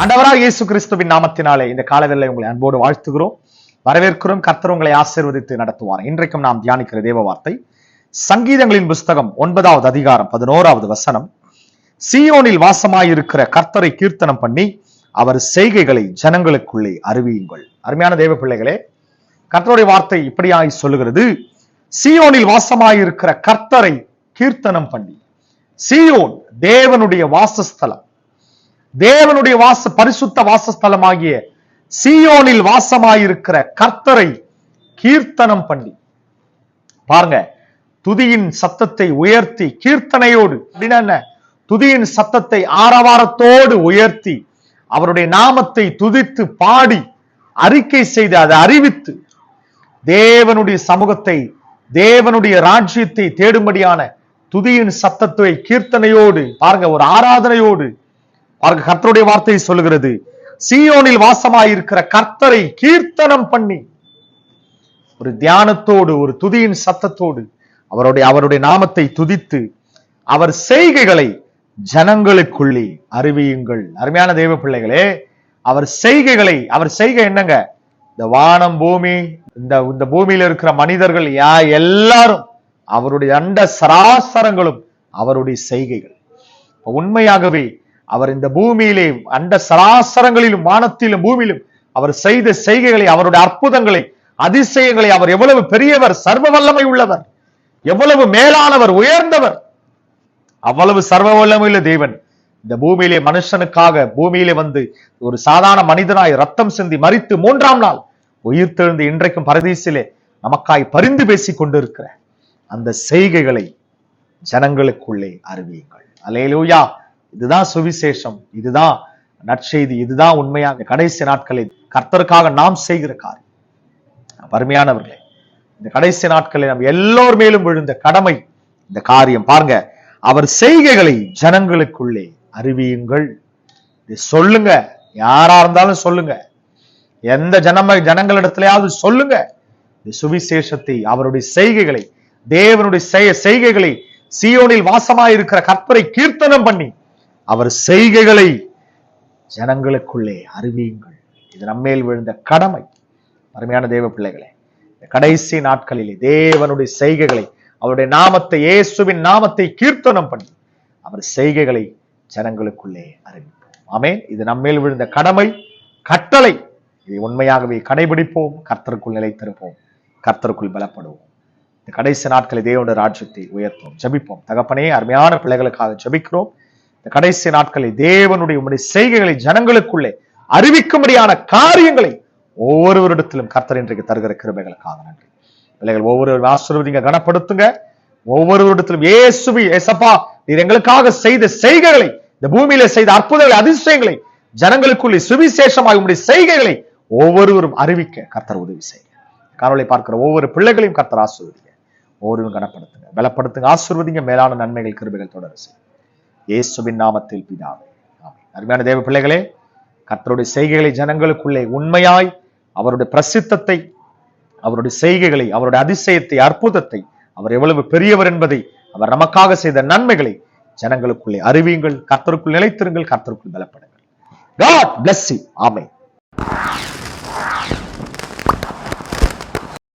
ஆண்டவராக இயேசு கிறிஸ்துவின் நாமத்தினாலே இந்த காலவேளை உங்களை அன்போடு வாழ்த்துகிறோம். வரவேற்கிறோம். கர்த்தர் உங்களை ஆசிர்வதித்து நடத்துவார் இன்றைக்கும் நாம் தியானிக்கிற தேவ வார்த்தை சங்கீதங்களின் புஸ்தகம் ஒன்பதாவது அதிகாரம் பதினோராவது வசனம். சியோனில் வாசமாயிருக்கிற கர்த்தரை கீர்த்தனம் பண்ணி அவர் செய்கைகளை ஜனங்களுக்குள்ளே அறிவியுங்கள். அருமையான தேவ பிள்ளைகளே கர்த்தருடைய வார்த்தை இப்படியாய் சொல்லுகிறது. சியோனில் வாசமாயிருக்கிற கர்த்தரை கீர்த்தனம் பண்ணி சியோன் தேவனுடைய வாசஸ்தலம் தேவனுடைய வாச பரிசுத்த வாசஸ்தலமாகிய சீயோனில் வாசமாயிருக்கிற கர்த்தரை கீர்த்தனம் பண்ணி. பாருங்க துதியின் சத்தத்தை உயர்த்தி கீர்த்தனையோடு அப்படின்னா என்ன? துதியின் சத்தத்தை ஆரவாரத்தோடு உயர்த்தி அவருடைய நாமத்தை துதித்து பாடி அறிக்கை செய்து அதை அறிவித்து தேவனுடைய சமூகத்தை தேவனுடைய ராஜ்யத்தை தேடும்படியான துதியின் சத்தத்தை கீர்த்தனையோடு பாருங்க ஒரு ஆராதனையோடு அவருக்கு கர்த்தருடைய வார்த்தை சொல்லுகிறது. சீயோனில் வாசமாயிருக்கிற கர்த்தரை கீர்த்தனம் பண்ணி ஒரு தியானத்தோடு ஒரு துதியின் சத்தத்தோடு அவருடைய அவருடைய நாமத்தை துதித்து அவர் செய்கைகளை ஜனங்களுக்குள்ளே அறிவியுங்கள். அருமையான தெய்வ பிள்ளைகளே அவர் செய்கைகளை அவர் செய்கை என்னங்க? இந்த வானம் பூமி இந்த இந்த பூமியில இருக்கிற மனிதர்கள் யா எல்லாரும் அவருடைய அண்ட சராசரங்களும் அவருடைய செய்கைகள். உண்மையாகவே அவர் இந்த பூமியிலே அண்ட சராசரங்களிலும் வானத்திலும் பூமியிலும் அவர் செய்த செய்கைகளை அவருடைய அற்புதங்களை அதிசயங்களை அவர் எவ்வளவு பெரியவர் சர்வ வல்லமை உள்ளவர் எவ்வளவு மேலானவர் உயர்ந்தவர். அவ்வளவு சர்வ வல்லமையுள்ள தேவன். இந்த பூமியிலே மனுஷனுக்காக பூமியிலே வந்து ஒரு சாதாரண மனிதனாய் ரத்தம் சிந்தி மறித்து மூன்றாம் நாள் உயிர் தெழுந்து இன்றைக்கும் பரதீசிலே நமக்காய் பரிந்து பேசிக் கொண்டிருக்கிற அந்த செய்கைகளை ஜனங்களுக்குள்ளே அறிவியுங்கள். அலேலூயா இதுதான் சுவிசேஷம் இதுதான் நற்செய்தி இதுதான் உண்மையாக கடைசி நாட்களில் கர்த்தருக்காக நாம் செய்கிற காரியம். அருமையானவர்களே இந்த கடைசி நாட்களில் நாம் எல்லோர் மேலும் விழுந்த கடமை இந்த காரியம். பாருங்க அவர் செய்கைகளை ஜனங்களுக்குள்ளே அறிவியுங்கள். சொல்லுங்க யாரா இருந்தாலும் சொல்லுங்க. எந்த ஜனம ஜனங்களிடத்திலேயாவது சொல்லுங்க. இந்த சுவிசேஷத்தை அவருடைய செய்கைகளை தேவனுடைய செய்கைகளை சீயோனில் வாசமாயிருக்கிற கற்பரை கீர்த்தனம் பண்ணி அவர் செய்கைகளை ஜனங்களுக்குள்ளே அறிவியுங்கள். இது நம்மேல் விழுந்த கடமை. அருமையான தேவ பிள்ளைகளே கடைசி நாட்களிலே தேவனுடைய செய்கைகளை அவருடைய நாமத்தை இயேசுவின் நாமத்தை கீர்த்தனம் பண்ணி அவர் செய்கைகளை ஜனங்களுக்குள்ளே அறிவிப்போம். ஆமே இது நம்மேல் விழுந்த கடமை கட்டளை. இதை உண்மையாகவே கடைபிடிப்போம் கர்த்தருக்குள் நிலைத்திருப்போம் கர்த்தருக்குள் பலப்படுவோம். இந்த கடைசி நாட்களில் தேவனுடைய ராஜ்யத்தை உயர்த்துவோம் ஜெபிப்போம். தகப்பனே அருமையான பிள்ளைகளுக்காக ஜெபிக்கிறோம். இந்த கடைசி நாட்களில் தேவனுடைய உம்முடைய செய்கைகளை ஜனங்களுக்குள்ளே அறிவிக்கும்படியான காரியங்களை ஒவ்வொருவரிடத்திலும் கர்த்தர் இன்றைக்கு தருகிற கிருபைகளுக்காக நன்றி. பிள்ளைகள் ஒவ்வொரு ஆசிர்வதிங்க கனப்படுத்துங்க. ஒவ்வொருவரிடத்திலும் ஏசுபி ஏசப்பா நீர் எங்களுக்காக செய்த செய்கைகளை இந்த பூமியில செய்த அற்புதங்களை அதிசயங்களை ஜனங்களுக்குள்ளே சுவிசேஷமாக உடைய செய்கைகளை ஒவ்வொருவரும் அறிவிக்க கர்த்தர் உதவி செய்ய காணொளி பார்க்கிற ஒவ்வொரு பிள்ளைகளையும் கர்த்தர் ஆசிர்வதிங்க. ஒவ்வொருவரும் கனப்படுத்துங்க. பலப்படுத்துங்க ஆசிர்வதிங்க மேலான நன்மைகள் கிருபைகள் தொடர செய்யும் இயேசுவின் நாமத்தில் பிதாவே. அருமையான தேவ பிள்ளைகளே கர்த்தருடைய செய்கைகளை ஜனங்களுக்குள்ளே உண்மையாய் அவருடைய பிரசித்தத்தை அவருடைய செய்கைகளை அவருடைய அதிசயத்தை அற்புதத்தை அவர் எவ்வளவு பெரியவர் என்பதை அவர் நமக்காக செய்த நன்மைகளை ஜனங்களுக்குள்ளே அறிவியுங்கள் கர்த்தருக்குள் நிலைத்திருங்கள் கர்த்தருக்குள் பலப்படுங்கள். காட் பிளஸ் ஆமை